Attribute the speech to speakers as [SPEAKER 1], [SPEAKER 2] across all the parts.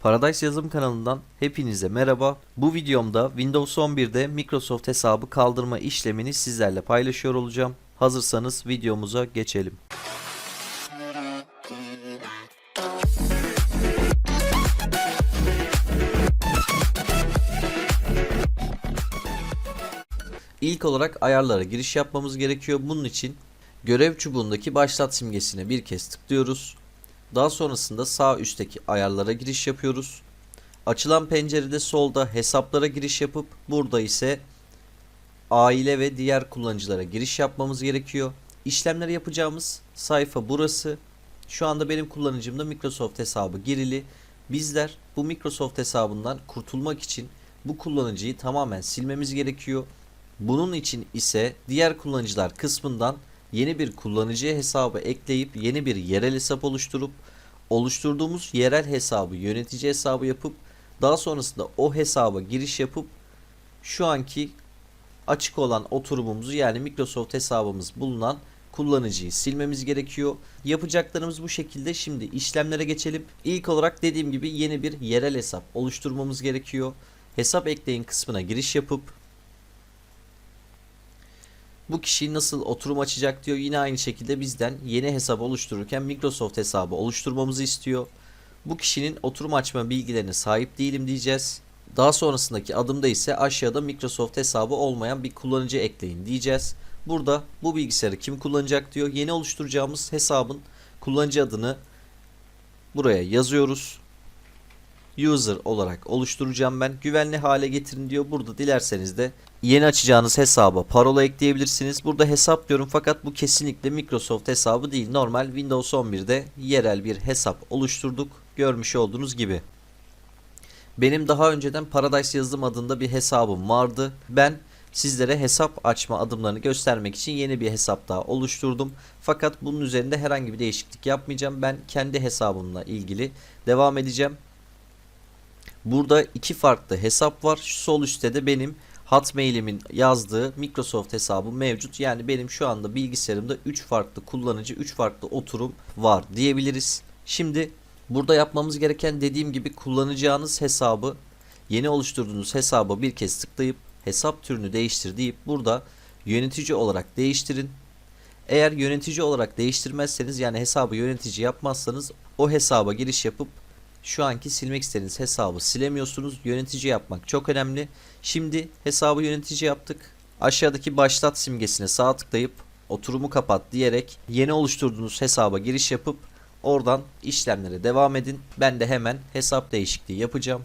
[SPEAKER 1] Paradise Yazılım kanalından hepinize merhaba. Bu videomda Windows 11'de Microsoft hesabı kaldırma işlemini sizlerle paylaşıyor olacağım. Hazırsanız videomuza geçelim. İlk olarak ayarlara giriş yapmamız gerekiyor. Bunun için görev çubuğundaki başlat simgesine bir kez tıklıyoruz. Daha sonrasında sağ üstteki ayarlara giriş yapıyoruz. Açılan pencerede solda hesaplara giriş yapıp burada ise aile ve diğer kullanıcılara giriş yapmamız gerekiyor. İşlemleri yapacağımız sayfa burası. Şu anda benim kullanıcımda Microsoft hesabı girili. Bizler bu Microsoft hesabından kurtulmak için bu kullanıcıyı tamamen silmemiz gerekiyor. Bunun için ise diğer kullanıcılar kısmından yeni bir kullanıcı hesabı ekleyip yeni bir yerel hesap oluşturup oluşturduğumuz yerel hesabı yönetici hesabı yapıp daha sonrasında o hesaba giriş yapıp şu anki açık olan oturumumuzu yani Microsoft hesabımız bulunan kullanıcıyı silmemiz gerekiyor. Yapacaklarımız bu şekilde. Şimdi işlemlere geçelim. İlk olarak dediğim gibi yeni bir yerel hesap oluşturmamız gerekiyor. Hesap ekleyin kısmına giriş yapıp bu kişi nasıl oturum açacak diyor. Yine aynı şekilde bizden yeni hesap oluştururken Microsoft hesabı oluşturmamızı istiyor. Bu kişinin oturum açma bilgilerine sahip değilim diyeceğiz. Daha sonrasındaki adımda ise aşağıda Microsoft hesabı olmayan bir kullanıcı ekleyin diyeceğiz. Burada bu bilgisayarı kim kullanacak diyor. Yeni oluşturacağımız hesabın kullanıcı adını buraya yazıyoruz. User olarak oluşturacağım ben. Güvenli hale getirin diyor. Burada dilerseniz de yeni açacağınız hesaba parola ekleyebilirsiniz. Burada hesap diyorum fakat bu kesinlikle Microsoft hesabı değil. Normal Windows 11'de yerel bir hesap oluşturduk. Görmüş olduğunuz gibi. Benim daha önceden Paradise Yazılım adında bir hesabım vardı. Ben sizlere hesap açma adımlarını göstermek için yeni bir hesap daha oluşturdum. Fakat bunun üzerinde herhangi bir değişiklik yapmayacağım. Ben kendi hesabımla ilgili devam edeceğim. Burada iki farklı hesap var. Şu sol üstte de benim Hotmail'imin yazdığı Microsoft hesabı mevcut. Yani benim şu anda bilgisayarımda 3 farklı kullanıcı, 3 farklı oturum var diyebiliriz. Şimdi burada yapmamız gereken dediğim gibi kullanacağınız hesabı yeni oluşturduğunuz hesaba bir kez tıklayıp hesap türünü değiştir deyip burada yönetici olarak değiştirin. Eğer yönetici olarak değiştirmezseniz yani hesabı yönetici yapmazsanız o hesaba giriş yapıp şu anki silmek istediğiniz hesabı silemiyorsunuz. Yönetici yapmak çok önemli. Şimdi hesabı yönetici yaptık. Aşağıdaki başlat simgesine sağ tıklayıp oturumu kapat diyerek yeni oluşturduğunuz hesaba giriş yapıp oradan işlemlere devam edin. Ben de hemen hesap değişikliği yapacağım.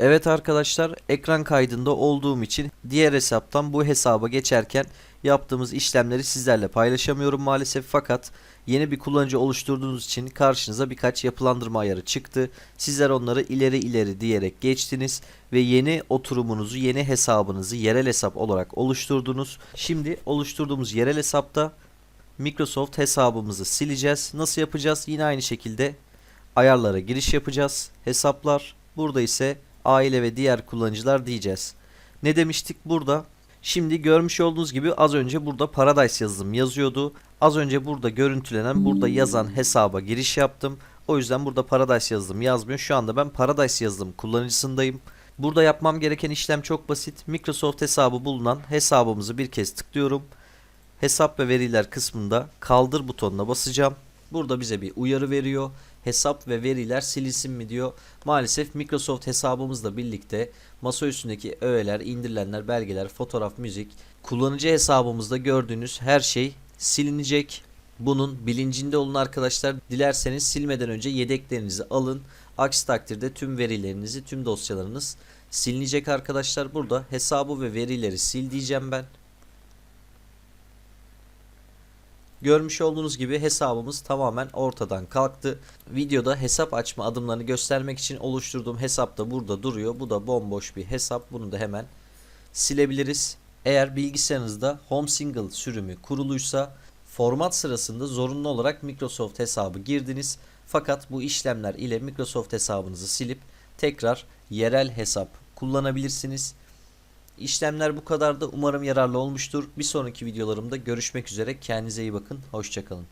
[SPEAKER 1] Evet arkadaşlar ekran kaydında olduğum için diğer hesaptan bu hesaba geçerken yaptığımız işlemleri sizlerle paylaşamıyorum maalesef fakat yeni bir kullanıcı oluşturduğunuz için karşınıza birkaç yapılandırma ayarı çıktı. Sizler onları ileri ileri diyerek geçtiniz ve yeni oturumunuzu yeni hesabınızı yerel hesap olarak oluşturdunuz. Şimdi oluşturduğumuz yerel hesapta Microsoft hesabımızı sileceğiz. Nasıl yapacağız? Yine aynı şekilde ayarlara giriş yapacağız. Hesaplar burada ise aile ve diğer kullanıcılar diyeceğiz. Ne demiştik burada? Şimdi görmüş olduğunuz gibi az önce burada Paradise yazılım yazıyordu. Az önce burada görüntülenen burada yazan hesaba giriş yaptım. O yüzden burada Paradise yazılım yazmıyor. Şu anda ben Paradise yazılım kullanıcısındayım. Burada yapmam gereken işlem çok basit. Microsoft hesabı bulunan hesabımızı bir kez tıklıyorum. Hesap ve veriler kısmında kaldır butonuna basacağım. Burada bize bir uyarı veriyor. Hesap ve veriler silinsin mi diyor. Maalesef Microsoft hesabımızla birlikte masa üstündeki öğeler, indirilenler, belgeler, fotoğraf, müzik, kullanıcı hesabımızda gördüğünüz her şey silinecek. Bunun bilincinde olun arkadaşlar. Dilerseniz silmeden önce yedeklerinizi alın. Aksi takdirde tüm verilerinizi, tüm dosyalarınız silinecek arkadaşlar. Burada hesabı ve verileri sil diyeceğim ben. Görmüş olduğunuz gibi hesabımız tamamen ortadan kalktı. Videoda hesap açma adımlarını göstermek için oluşturduğum hesap da burada duruyor. Bu da bomboş bir hesap. Bunu da hemen silebiliriz. Eğer bilgisayarınızda Home Single sürümü kuruluysa format sırasında zorunlu olarak Microsoft hesabı girdiniz. Fakat bu işlemler ile Microsoft hesabınızı silip tekrar yerel hesap kullanabilirsiniz. İşlemler bu kadar da umarım yararlı olmuştur. Bir sonraki videolarımda görüşmek üzere. Kendinize iyi bakın. Hoşçakalın.